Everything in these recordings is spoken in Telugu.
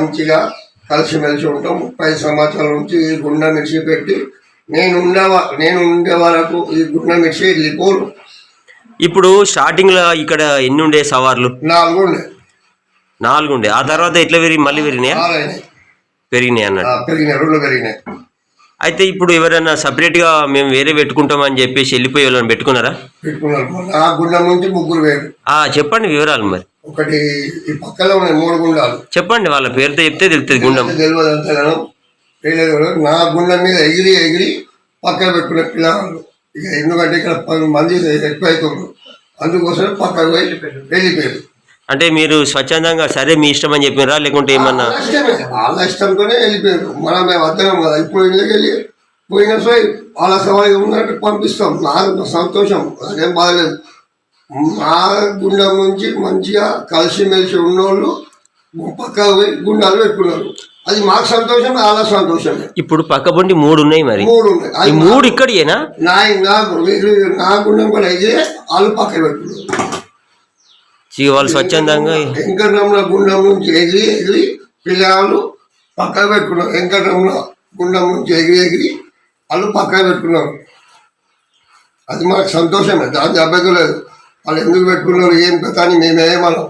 మంచిగా కలిసిమెలిసి ఉంటాం. ముప్పై సంవత్సరాల నుంచి ఈ గుండె మిర్చి పెట్టి నేను ఉండే వ- నేను ఉండే వరకు ఈ గుండె మిర్చి వెళ్ళిపోరు ఇప్పుడు స్టార్టింగ్లో ఇక్కడ ఎన్ని ఉండే సవార్లు? నాలుగు ఉండే నాలుగు ఉండే ఆ తర్వాత ఎట్లా పెరిగి మళ్ళీ పెరిగినాయా? పెరిగినాయి అన్నట్టు. పెరిగినాయి. రెండు పెరిగినాయి. అయితే ఇప్పుడు ఎవరైనా సపరేట్గా మేము వేరే పెట్టుకుంటాం అని చెప్పేసి వెళ్ళిపోయి వాళ్ళని పెట్టుకున్నారా? పెట్టుకున్నారు. నా గుండె నుంచి ముగ్గురు వేరు చెప్పండి వివరాలు మరి. ఒకటి ఈ పక్కలో ఉన్నాయి మూడు గుండాలు. చెప్పండి వాళ్ళ పేరుతో చెప్తే తెలుస్తుంది గుండం. తెలియదు అంతగానో. తెలియదు. నా గుండె మీద ఎగిరి ఎగిరి పక్కన పెట్టుకునే పిల్లలు ఇక ఎందుకంటే ఇక్కడ పది మంది ఎక్కువ అవుతున్నారు అందుకోసం పక్కకు పోయి వెళ్ళిపోయారు. అంటే మీరు స్వచ్ఛందంగా సరే మీ ఇష్టం అని చెప్పినారా? లేకుంటే ఏమన్నా వాళ్ళ ఇష్టంతోనే వెళ్ళిపోయారు. మనం మేము వద్దనం కదా ఇప్పుడు ఇళ్ళకి వెళ్ళి పోయిన సో వాళ్ళ సవాయి ఉన్నట్టు పంపిస్తాం. నాకు సంతోషం. అదేం బాధలేదు మా గుండె నుంచి మంచిగా కలిసిమెలిసి ఉన్నోళ్ళు పక్కకు పోయి గుండాలు పెట్టుకున్నారు. అది మాకు సంతోషం వాళ్ళ సంతోషమే. ఇప్పుడు పక్కబండి మూడు ఉన్నాయి మరి. మూడు ఉన్నాయి మూడు ఇక్కడియేనా? నా నా గుండెం కూడా అయితే వాళ్ళు పక్కన పెట్టుకున్నారు. వాళ్ళు స్వచ్ఛందంగా వెంకటరమణ గుండం నుంచి ఎగిరి ఎగిరి పిల్లలు పక్కన పెట్టుకున్నారు. వెంకటరమణ గుండం నుంచి ఎగిరి ఎగిరి వాళ్ళు పక్కన పెట్టుకున్నారు. అది మనకు సంతోషమే. దాని అభ్యర్థం లేదు. వాళ్ళు ఎందుకు పెట్టుకున్నారు ఏం కథ అని మేమేమనం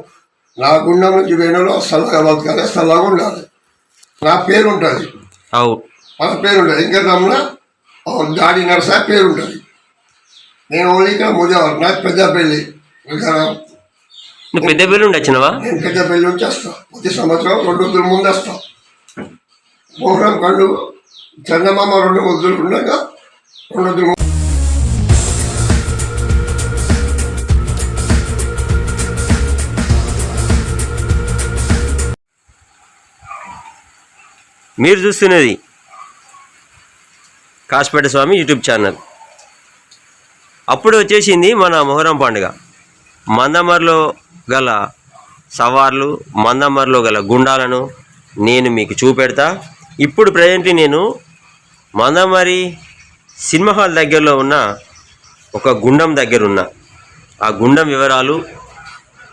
నా గుండం నుంచి వేణులో సల్లగా బతకాలి సల్లగా ఉండాలి. నా పేరు ఉంటుంది మన పేరు ఉంటుంది వెంకటరమణ దాడి నరసా పేరు ఉంటుంది నేను ఓన్లీ ఇక్కడ ముజావర్ నాకు పెద్ద పెళ్ళి. ఇక్కడ నువ్వు పెద్ద పేరు ఉండి వచ్చినవా? నేను పెద్దపల్లి నుంచి వస్తాం. ప్రతి సంవత్సరం రెండు రోజుల ముందు వస్తాం. మోహరం పండు చందమామ రెండు ముద్దులు ఉండగా రెండు రోజుల మీరు చూస్తున్నది కాసిపేట స్వామి యూట్యూబ్ ఛానల్. అప్పుడు వచ్చేసింది మన మొహరం పండుగ. మందమర్లో గల సవార్లు మందమర్లో గల గుండాలను నేను మీకు చూపెడతా. ఇప్పుడు ప్రజెంట్లీ నేను మందమరి సినిమా హాల్ దగ్గరలో ఉన్న ఒక గుండం దగ్గర ఉన్న ఆ గుండం వివరాలు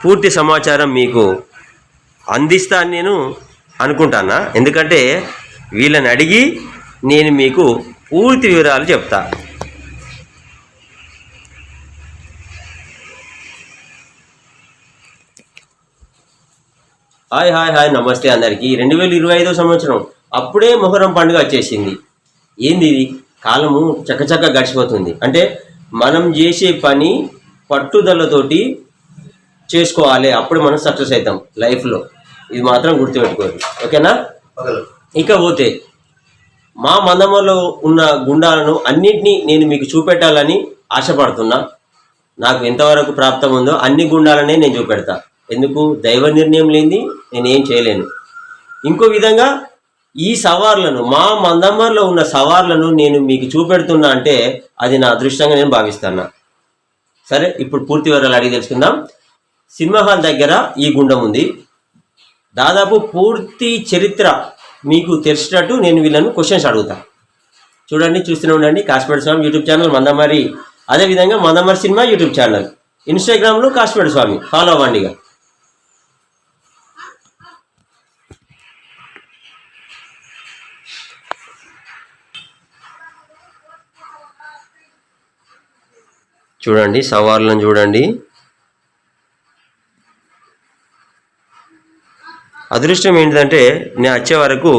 పూర్తి సమాచారం మీకు అందిస్తాను నేను అనుకుంటానా? ఎందుకంటే వీళ్ళని అడిగి నేను మీకు పూర్తి వివరాలు చెప్తా. హాయ్ హాయ్ హాయ్ నమస్తే అందరికీ. రెండు వేల ఇరవై ఐదో సంవత్సరం అప్పుడే మొహరం పండుగ వచ్చేసింది. ఏంది ఇది? కాలము చకచక గడిచిపోతుంది. అంటే మనం చేసే పని పట్టుదలతోటి చేసుకోవాలి. అప్పుడు మనం సక్సెస్ అవుతాం లైఫ్లో. ఇది మాత్రం గుర్తుపెట్టుకోండి. ఓకేనా? ఇక పోతే మా మందమలో ఉన్న గుండాలను అన్నిటినీ నేను మీకు చూపెట్టాలని ఆశపడుతున్నా. నాకు ఎంతవరకు ప్రాప్తం ఉందో అన్ని గుండాలనే నేను చూపెడతా. ఎందుకు? దైవ నిర్ణయం లేనిది నేను ఏం చేయలేను. ఇంకో విధంగా ఈ సవార్లను మా మందమ్మర్లో ఉన్న సవార్లను నేను మీకు చూపెడుతున్నా అంటే అది నా అదృష్టంగా నేను భావిస్తున్నా సరే ఇప్పుడు పూర్తి వివరాలు అడిగి తెలుసుకుందాం. సినిమా హాల్ దగ్గర ఈ గుండం ఉంది. దాదాపు పూర్తి చరిత్ర మీకు తెలిసినట్టు నేను వీళ్ళను క్వశ్చన్స్ అడుగుతా. చూడండి చూస్తూనే ఉండండి. Kashmir Swami YouTube channel Mandamarri. అదేవిధంగా మందమరి సినిమా యూట్యూబ్ ఛానల్. ఇన్స్టాగ్రామ్లో కాశ్మీర్ స్వామి. ఫాలో అవ్వండిగా ఇక. చూడండి సవాళ్ళను చూడండి. అదృష్టం ఏంటిదంటే నేను వచ్చే వరకు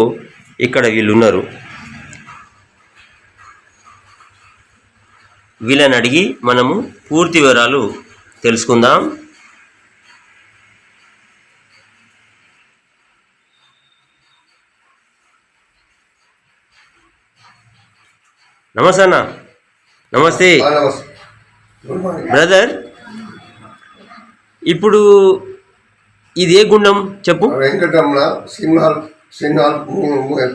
ఇక్కడ వీళ్ళు ఉన్నారు వీళ్ళని అడిగి మనము పూర్తి వివరాలు తెలుసుకుందాం. నమస్తే అన్న. నమస్తే. బ్రదర్ ఇప్పుడు ఇది ఏ గుండం? చెప్పు. వెంకటరమణ సింహాల్ సింహాల్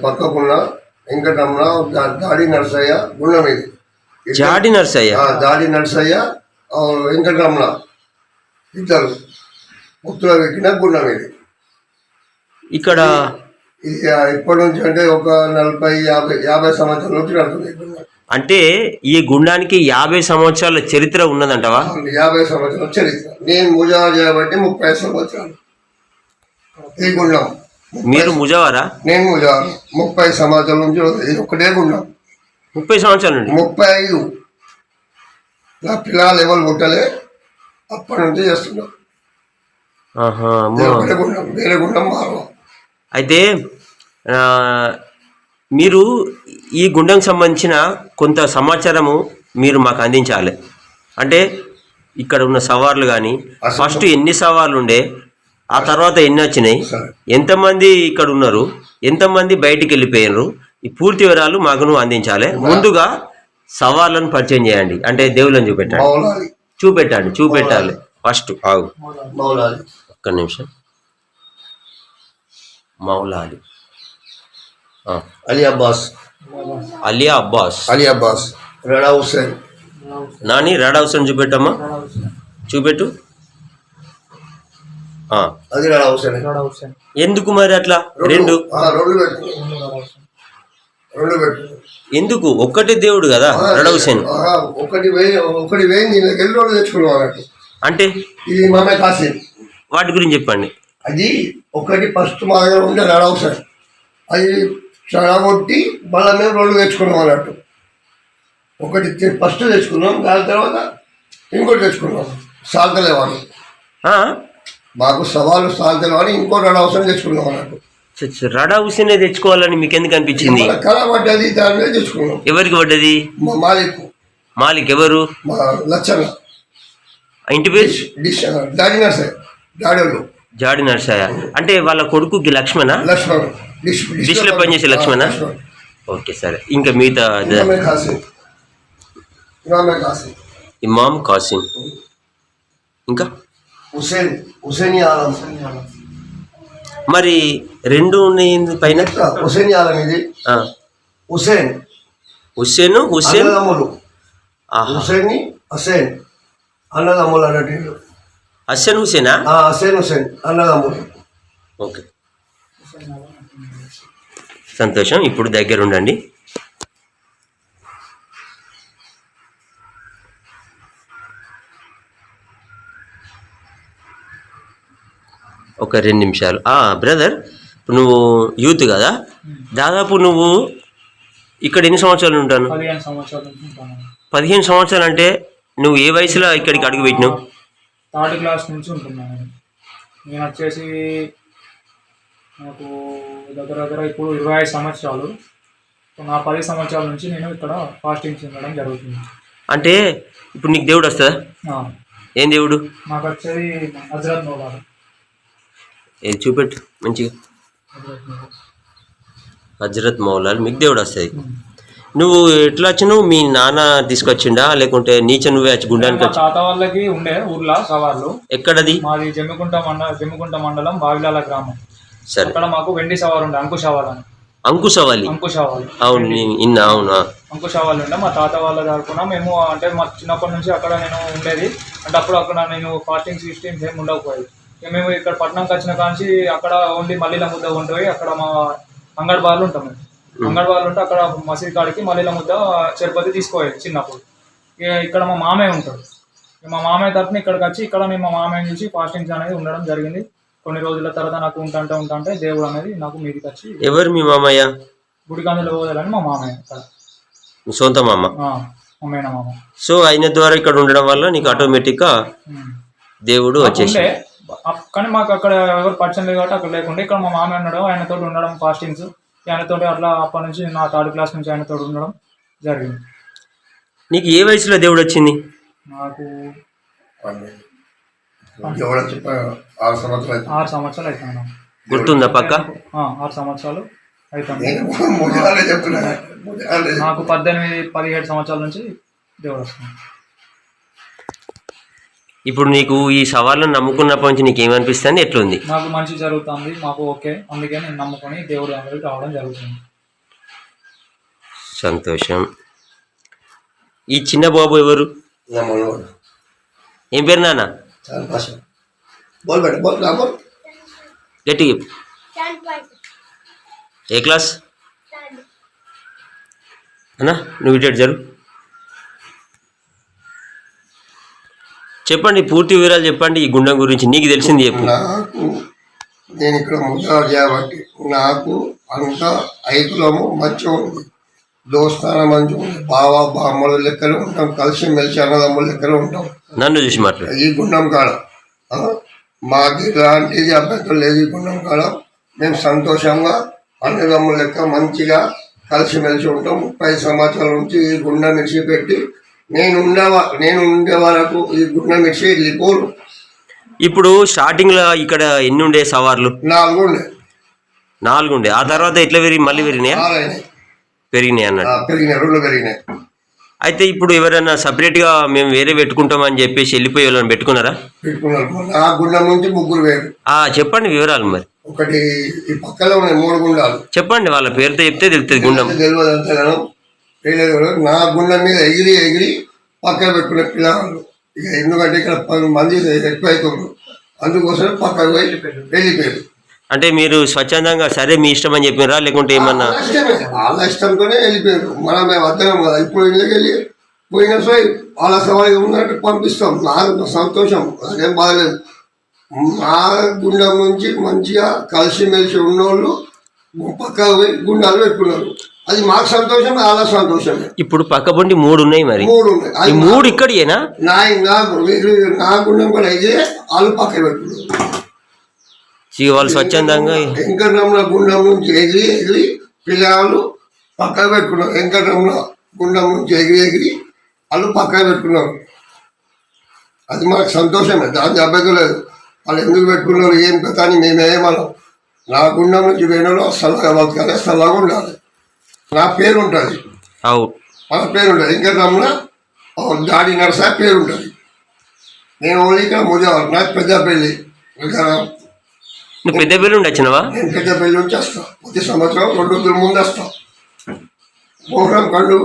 పక్కకున్న వెంకటరమణ దాడి నరసయ్య గుండం ఇది. జాడి నర్సయ్య? దాడి నరసయ్య వెంకటరమణ ఇద్దరు ముత్తులో పెట్టిన గుండం ఇది. ఇక్కడ ఇది ఇప్పటి నుంచి అంటే ఒక నలభై యాభై యాభై సంవత్సరాల నుంచి నడుతుంది. అంటే ఈ గుండానికి యాభై సంవత్సరాల చరిత్ర ఉన్నదంటవా? యాభై సంవత్సరాల చరిత్ర. నేను ముజావా చేయబట్టి ముప్పై సంవత్సరాలు. ఈ గుండం. మీరు ముజావారా? నేను ముజా ముప్పై సంవత్సరాల నుంచి ఇది ఒకటే గుండం. ముప్పై సంవత్సరాల నుండి? ముప్పై ఐదు. నా పిల్లలు ఎవరు పుట్టలే అప్పటి నుంచి చేస్తున్నాం. ఆహా, ఇది అమ్మో. ఒకటే గుండం వేరే గుండం మారవ. అయితే ఆ, మీరు ఈ గుండంకి సంబంధించిన కొంత సమాచారము మీరు మాకు అందించాలి. అంటే ఇక్కడ ఉన్న సవాళ్ళు కానీ ఫస్ట్ ఎన్ని సవాళ్ళు ఉండే ఆ తర్వాత ఎన్ని వచ్చినాయి ఎంతమంది ఇక్కడ ఉన్నారు? ఎంతమంది బయటికి వెళ్ళిపోయినారు? ఈ పూర్తి వివరాలు మాకు నువ్వు అందించాలి. ముందుగా సవాళ్ళను పరిచయం చేయండి. అంటే దేవుళ్ళని చూపెట్టండి. మౌలాలి. చూపెట్టండి చూపెట్టాలి. ఫస్ట్ ఆగు. మౌలాలి. ఒక్క నిమిషం. మౌలాలి. ఆ, అలీ అబ్బాస్. అలియా అబ్బాస్. అలీ అబ్బాస్. రడా హుసేన్ నాని రెడ్ హౌస్ అని చూపెట్టమ్మా చూపెట్టు. అది రడా హుసేన్ ఎందుకు మరి అట్లా? రెండు. రెండు? పెట్టు. రెండు పెట్టు. ఎందుకు? ఒక్కటే దేవుడు కదా రెడ్ హుసేన్ ఆ, ఒకటి వేయి ఒకటి వేయి నేను ఎల్లు రోజు తెచ్చుకున్నాం అన్నట్టు. అంటే? ఇది వాటి గురించి చెప్పండి. అది ఒకటి ఫస్ట్ మా దగ్గర ఉండే రడా హుసేన్ అది చెడగొట్టి మళ్ళీ మేము రెండు తెచ్చుకున్నాం అన్నట్టు. ఒకటి ఫస్ట్ తెచ్చుకున్నాం దాని తర్వాత ఇంకోటి తెచ్చుకున్నాం. ఆ? మాకు సవాలు సాల్తలేవాని ఇంకో రడా హుసేన్ తెచ్చుకున్నాం అన్నట్టు. రెడ్ హుసేనే తెచ్చుకోవాలని మీకు ఎందుకు అనిపించింది కళ పడ్డది దాని మీద తెచ్చుకున్నాం. ఎవరికి పడ్డది? మా మాలిక్. మాలిక్ ఎవరు? మా లచ్చన్న. ఇంటి పేరు? డిష్ డాడీ డాడీలు జాడి నర్సయ్య అంటే వాళ్ళ కొడుకుకి లక్ష్మణ? లక్ష్మణ్. డిష్ డిష్లో పనిచేసే లక్ష్మణ? ఓకే సరే. ఇంకా మిగతా ఇమామే కాసిం. ఇమామే కాసిం. ఇమాం కాసిం. ఇంకా? హుసేన్. హుసేన్ ఆలం మరి రెండు ఉన్నాయి పైన? హుసేన్ ఆలం ఇది ఆ, హుసేన్. హుస్సేన్ హుస్సేన్ అన్నదమ్ములు. హుసేన్ హుసేన్. అన్నదమ్ములు అన్నట్టు. హస్సన్ హుసేనా ఆ హుసేన్ హుసేన్ అన్నదమ్ములు. ఓకే. సంతోషం ఇప్పుడు దగ్గర ఉండండి ఒక రెండు నిమిషాలు. బ్రదర్ ఇప్పుడు నువ్వు యూత్ కదా? దాదాపు నువ్వు ఇక్కడ ఎన్ని సంవత్సరాలు ఉంటాను? పదిహేను సంవత్సరాల అంటే నువ్వు ఏ వయసులో ఇక్కడికి అడుగు పెట్టినావు? థర్డ్ క్లాస్ నుంచి ఉంటున్నాను. నేను వచ్చేసి నాకు దగ్గర దగ్గర ఇప్పుడు ఇరవై ఐదు సంవత్సరాలు. నా పది సంవత్సరాల నుంచి నేను ఇక్కడ ఫాస్టింగ్స్ ఉండడం జరుగుతుంది. అంటే ఇప్పుడు నీకు దేవుడు వస్తుందా? ఏం దేవుడు? నాకు వచ్చేది హజరత్ నోబారు ఏది చూపెట్టు మంచిగా. హజరత్ మౌలాల్ మీకు దేవుడు వస్తుంది నువ్వు ఎట్లా వచ్చినావు? మీ నాన్న తీసుకొచ్చిండా? లేకుంటే నీచ నువ్వే వచ్చి గుండానికి వచ్చి తాత వాళ్ళకి ఉండే ఊర్లో సవాళ్ళు ఎక్కడది? మాది జమ్మికుంట మండలం జమ్మికుంట మండలం బావిలాల గ్రామం. సరే. అక్కడ మాకు వెండి సవాలు ఉండే అంకుశవాలు అని. అంకుశవాలి అంకుశవాలు అవును నేను ఇన్నా అవునా? అంకుశవాళ్ళు ఉండే మా తాత వాళ్ళ తరపున మేము అంటే మా చిన్నప్పటి నుంచి అక్కడ నేను ఉండేది. అంటే అప్పుడు అక్కడ నేను ఫాస్టింగ్ సిస్టమ్స్ ఏమి ఉండకపోయేది. మేము ఇక్కడ పట్టణంకి వచ్చిన కాంచి అక్కడ ఉండి మళ్ళీల ముద్ద ఉండిపోయి అక్కడ మా అంగడి బార్లు ఉంటాం మేము అంగడి బార్లు ఉంటే అక్కడ మసీద్ కాడికి మళ్ళీల ముద్ద తిరుపతి తీసుకోవాలి చిన్నప్పుడు. ఇక ఇక్కడ మా మామయ్య ఉంటాడు. మా మామయ్య తరపున ఇక్కడికి వచ్చి ఇక్కడ నేను మా మామయ్య నుంచి ఫాస్టింగ్స్ అనేది ఉండడం జరిగింది. కొన్ని రోజుల తర్వాత నాకు ఉంటాంటే ఉంటాంటే దేవుడు అనేది నాకు మీదికి వచ్చి ఎవరు మీ మామయ్య? గుడికందులో పోదాలని మా మామయ్య మీ సొంత మామ? ఆ, మా మేనమామ సో ఆయన ద్వారా ఇక్కడ ఉండడం వల్ల నీకు ఆటోమేటిక్గా. దేవుడు వచ్చేసి కానీ మాకు అక్కడ ఎవరు పరిచయం లేదు కాబట్టి అక్కడ లేకుండే ఇక్కడ మా మామ ఉన్నాడు ఆయనతో ఉండడం ఫాస్టింగ్స్. ఆయనతో అట్లా అప్పటి నుంచి నా థర్డ్ క్లాస్ నుంచి ఆయనతో ఉండడం జరిగింది. నీకు ఏ వయసులో దేవుడు వచ్చింది? నాకు ఎవడో చెప్ప ఆరు సంవత్సరాలు. ఆరు సంవత్సరాలు అవుతాను గుర్తుందా పక్క? ఆరు సంవత్సరాలు అవుతాను నేను చెప్తున్నా. నాకు పద్దెనిమిది పదిహేడు సంవత్సరాల నుంచి దేవుడు వస్తుంది ఇప్పుడు నీకు ఈ సవాళ్ళను నమ్ముకున్నప్పటి నుంచి నీకు ఏమనిపిస్తుంది ఎట్లుంది? నాకు మంచి జరుగుతుంది మాకు ఓకే. అందుకే నేను నమ్ముకొని దేవుడు అందరికి రావడం జరుగుతుంది. సంతోషం. ఈ చిన్న బాబు ఎవరు. ఏం పేరు నాన్న? గట్టి. ఏ క్లాస్? అన్నా నువ్వు ఇటు జరు? చెప్పండి పూర్తి వివరాలు చెప్పండి ఈ గుండం గురించి నీకు తెలిసింది చెప్పు. నాకు నేను ఇక్కడ ముద్దాలు చేయబట్టి నాకు అంత ఐకులము మంచిగా ఉంది దోస్తానం మంచిగా ఉంది బావ బామ్మల లెక్కలు ఉంటాం కలిసి మెలిసి అన్నదమ్ముల లెక్కలు ఉంటాం. నన్ను చూసి మాట్లాడు. ఈ గుండం కాడ మాకు ఇలాంటిది అభ్యంతరం లేదు ఈ గుండం కాడ. మేము సంతోషంగా అన్నదమ్ముల లెక్క మంచిగా కలిసిమెలిసి ఉంటాం. ముప్పై సంవత్సరాల నుంచి ఈ గుండం విడిచిపెట్టి నేను ఉండే నేను ఉండే వరకు ఈ గుండం విడిచి వెళ్ళిపోరు. ఇప్పుడు స్టార్టింగ్లో ఇక్కడ ఎన్ని ఉండే సవార్లు? నాలుగు ఉండే నాలుగు ఉండే ఆ తర్వాత ఎట్లా పెరిగి మళ్ళీ పెరిగినాయా? పెరిగినాయి అన్నాడు ఆ, పెరిగినాయి. రెండు పెరిగినాయి. అయితే ఇప్పుడు ఎవరైనా separate గా మేము వేరే పెట్టుకుంటామని చెప్పేసి వెళ్ళిపోయి వాళ్ళని పెట్టుకున్నారా? పెట్టుకున్నారు. నా గుండం నుంచి ముగ్గురు వేరు ఆ చెప్పండి వివరాలు మరి. ఒకటి ఈ పక్కలో ఉన్నాయి మూడు గుండాలు. చెప్పండి వాళ్ళ పేరుతో చెప్తే తెలుస్తుంది గుండం. తెలియదు అంతగానం. తెలియదు నా గుండె మీద ఎగిరి ఎగిరి పక్కన పెట్టుకునే పిల్లలు ఇక ఎందుకంటే ఇక్కడ పది మంది ఎక్కువ అవుతున్నారు అందుకోసం పక్కకు పోయి వెళ్ళిపోయారు. అంటే మీరు స్వచ్ఛందంగా సరే మీ ఇష్టం అని చెప్పినారా? లేకుంటే ఏమన్నా వాళ్ళ ఇష్టంతోనే వెళ్ళిపోయారు. మనం మేము వద్దనం కదా. ఇప్పుడు ఇళ్ళకి వెళ్ళి పోయిన సో వాళ్ళ సవాయి ఉన్నట్టు పంపిస్తాం. నాకు సంతోషం. అదేం బాధలేదు మా గుండెం నుంచి మంచిగా కలిసిమెలిసి ఉన్నోళ్ళు పక్కకు పోయి గుండాలు పెట్టుకున్నారు. అది మాకు సంతోషం వాళ్ళ సంతోషమే. ఇప్పుడు పక్కపొంటి మూడు ఉన్నాయి మరి. మూడు ఉన్నాయి ఈ మూడు ఇక్కడియేనా? నా నా వీరు నా గుండెం కూడా అయితే వాళ్ళు పక్క పెట్టుకున్నారు ఇక వాళ్ళు స్వచ్ఛందంగా వెంకటరమణ గుండం నుంచి ఎగిరి ఎగిరి పిల్లలు పక్క పెట్టుకున్నారు. వెంకటరమణ గుండం నుంచి ఎగిరి ఎగిరి వాళ్ళు పక్క పెట్టుకున్నారు. అది మనకు సంతోషమే. దాని అభ్యర్థం లేదు. వాళ్ళు ఎందుకు పెట్టుకున్నారు ఏం కథ అని మేమేమనం నా గుండం నుంచి వేణులో సల్లగా బతకాలి సల్లగా ఉండాలి. నా పేరు ఉంటుంది మన పేరు ఉంటుంది వెంకటరమణ దాడి నరసా పేరు ఉంటుంది నేను ఓన్లీ ఇక్కడ ముజావర్ నాకు పెద్ద పెళ్ళి ఇక్కడ నువ్వు పెద్ద పెళ్ళి ఉండి వచ్చినావా? నేను పెద్ద పెళ్ళి నుంచి వస్తాను ప్రతి సంవత్సరం రెండు రోజుల ముందు వస్తాం. మోహరం కళ్ళు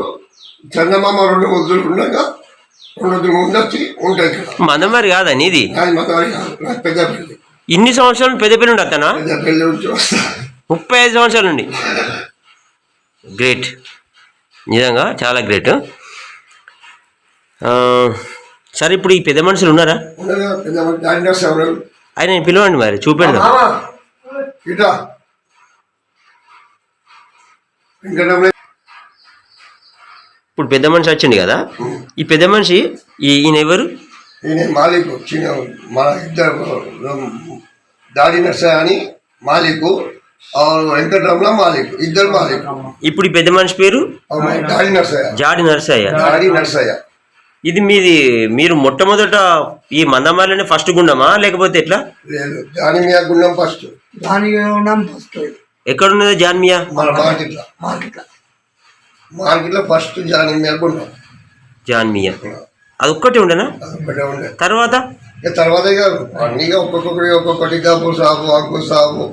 చందమామ రెండు ముద్దులు ఉండగా రెండు రోజుల ముందు వచ్చి ఉంటాయి ఇక్కడ. మందమరి కాదా నీది? నాది మతవాడి కాదు నాకు పెద్ద పెళ్ళి ఇన్ని సంవత్సరాలు పెద్ద పెళ్ళి ఉండి వస్తానా? పెళ్ళి నుంచి వస్తా. ముప్పై ఐదు సంవత్సరాల నుండి. గ్రేట్ నిజంగా చాలా గ్రేట్ సరే ఇప్పుడు ఈ పెద్ద మనుషులు ఉన్నారా? ఆయన పిలవండి మరి చూపెడదాం. ఇప్పుడు పెద్ద మనిషి వచ్చింది కదా? ఈ పెద్ద మనిషి ఈయన ఎవరు? మాలిక్ చిన్న మన ఇద్దరు దాడి నర్స అని మాలిక్. వెంకటరమణ మాలిక్? ఇద్దరు మాలిక్. ఇప్పుడు ఈ పెద్ద మనిషి పేరు? దాడి నర్సయ్య. జాడి నరసయ్య. ఇది మీది మీరు మొట్టమొదట ఈ మందమాలనే ఫస్ట్ గుండమా లేకపోతే ఎట్లా? లేదు గుండం ఫస్ట్. దానికి ఉన్నాం ఫస్ట్. ఎక్కడున్నది జాన్మియా మన మార్కెట్లో. మార్కెట్లో. మార్కెట్లో ఫస్ట్ గుండం. జాన్మియా అది ఒక్కటే ఉండనా? తర్వాత? ఇక తర్వాత ఇక అన్నీ ఒక్కొక్కటి ఒక్కొక్కటి గబూర్ సాబు అంకుర్ సాబు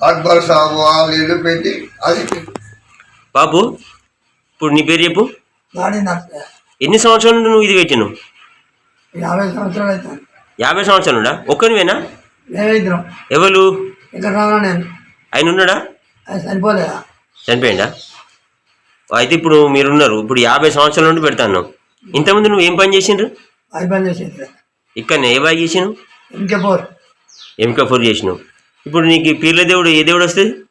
అక్బర్ సాబు వాళ్ళు ఇల్లు పెట్టి అది బాబు ఇప్పుడు నీ పేరు చెప్పు. ఎన్ని సంవత్సరాల నుండి నువ్వు ఇది పెట్టినావు? యాభై సంవత్సరాలు అవుతాను యాభై సంవత్సరాలు ఉండా ఒక్కనివేనా ఎవరు? ఆయన ఉన్నాడా? సరిపోలేదా చనిపోయిందా అయితే ఇప్పుడు మీరున్నారు. ఇప్పుడు యాభై సంవత్సరాల నుండి పెడతాను ఇంతకుముందు నువ్వు ఏం పని చేసిండ్రు? పని ఇక్కడ ఏ బాగా చేసినావు ఇంకే పోరు ఎంకా ఫోర్ చేసినావు. ఇప్పుడు నీకు పీర్ల దేవుడు ఏ దేవుడు వస్తుంది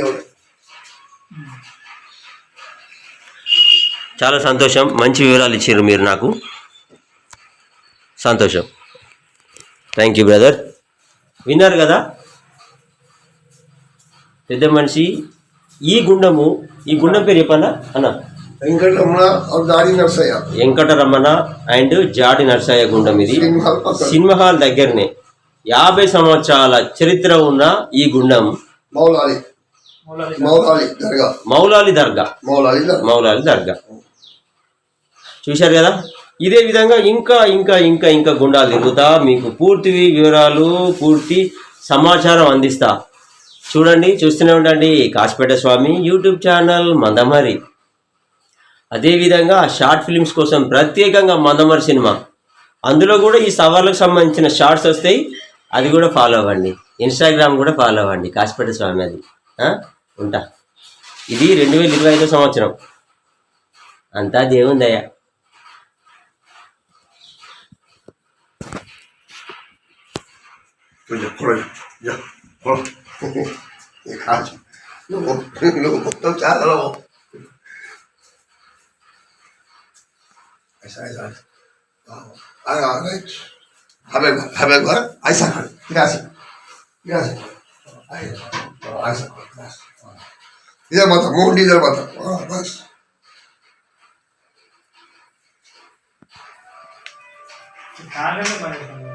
ఒకటి. చాలా సంతోషం. మంచి వివరాలు ఇచ్చారు మీరు నాకు. సంతోషం. థ్యాంక్ యూ బ్రదర్ విన్నారు కదా? పెద్ద మనిషి. ఈ గుండము ఈ గుండం పేరు చెప్పన్నా అన్న. వెంకటరమణ దాడి నర్సయ్య? వెంకటరమణ అండ్ జాడి నర్సయ్య గుండం ఇది. సినిమా హాల్ దగ్గరనే యాభై సంవత్సరాల చరిత్ర ఉన్న ఈ గుండం. మౌలాలి. మౌలాలి దర్గా. మౌలాలి దర్గా. మౌలాలి దర్గా. మౌలాలి దర్గా. చూశారు కదా? ఇదే విధంగా ఇంకా ఇంకా ఇంకా ఇంకా గుండాలు తిరుగుతా. మీకు పూర్తి వివరాలు పూర్తి సమాచారం అందిస్తా. చూడండి చూస్తూనే ఉండండి. Kasipet Swami YouTube channel Mandamarri. అదేవిధంగా ఆ షార్ట్ ఫిలిమ్స్ కోసం ప్రత్యేకంగా మందమరి సినిమా. అందులో కూడా ఈ సవాళ్ళకు సంబంధించిన షార్ట్స్ వస్తాయి అది కూడా ఫాలో అవ్వండి. ఇన్స్టాగ్రామ్ కూడా ఫాలో అవ్వండి కాసిపేట స్వామి అది. ఉంటా. ఇది రెండు వేల ఇరవై ఐదో సంవత్సరం. అంతా దేవుందయ్యా మొత్తం చాలా ऐसा ऐसा आ गए हमें हमें घर ऐसा कर इधर से इधर से इधर मत मुँह इधर मत बस। खाने में